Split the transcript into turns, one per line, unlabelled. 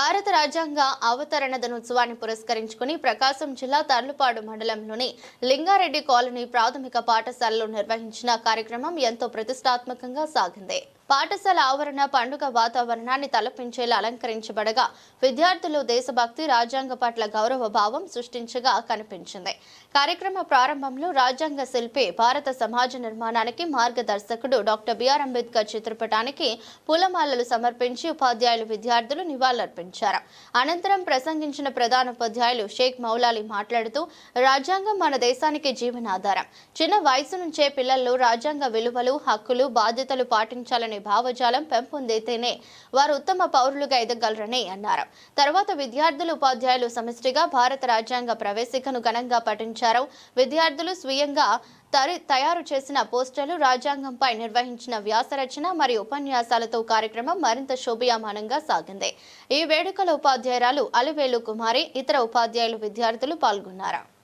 భారత రాజ్యాంగ అవతరణ దినోత్సవాన్ని పురస్కరించుకుని ప్రకాశం జిల్లా తర్లుపాడు మండలంలోని లింగారెడ్డి కాలనీ ప్రాథమిక పాఠశాలలో నిర్వహించిన కార్యక్రమం ఎంతో ప్రతిష్టాత్మకంగా సాగింది. పాఠశాల ఆవరణ పండుగ వాతావరణాన్ని తలపించేలా అలంకరించబడగా విద్యార్థులు దేశభక్తి రాజ్యాంగ పట్ల గౌరవ భావం సృష్టించగా కనిపించింది. కార్యక్రమ ప్రారంభంలో రాజ్యాంగ శిల్పి భారత సమాజ నిర్మాణానికి మార్గదర్శకుడు డాక్టర్ బిఆర్ అంబేద్కర్ చిత్రపటానికి పూలమాలలు సమర్పించి ఉపాధ్యాయులు విద్యార్థులు నివాళులర్పించారు. అనంతరం ప్రసంగించిన ప్రధాన ఉపాధ్యాయులు షేక్ మౌలాలి మాట్లాడుతూ రాజ్యాంగం మన దేశానికి జీవనాధారం. చిన్న వయసు నుంచే పిల్లల్లో రాజ్యాంగ విలువలు హక్కులు బాధ్యతలు పాటించాలని భావజాలం పెంపొందితేనే వారు ఉత్తమ పౌరులుగా ఎదగలరని అన్నారు. తర్వాత విద్యార్థులు ఉపాధ్యాయులు సమిష్టిగా భారత రాజ్యాంగ ప్రవేశికను ఘనంగా పఠించారు. విద్యార్థులు స్వీయంగా తరి తయారు చేసిన పోస్టర్లు రాజ్యాంగంపై నిర్వహించిన వ్యాసరచన మరియు ఉపన్యాసాలతో కార్యక్రమం మరింత శోభయామానంగా సాగింది. ఈ వేడుకలో ఉపాధ్యాయురాలు అలివేలు కుమారి ఇతర ఉపాధ్యాయులు విద్యార్థులు పాల్గొన్నారు.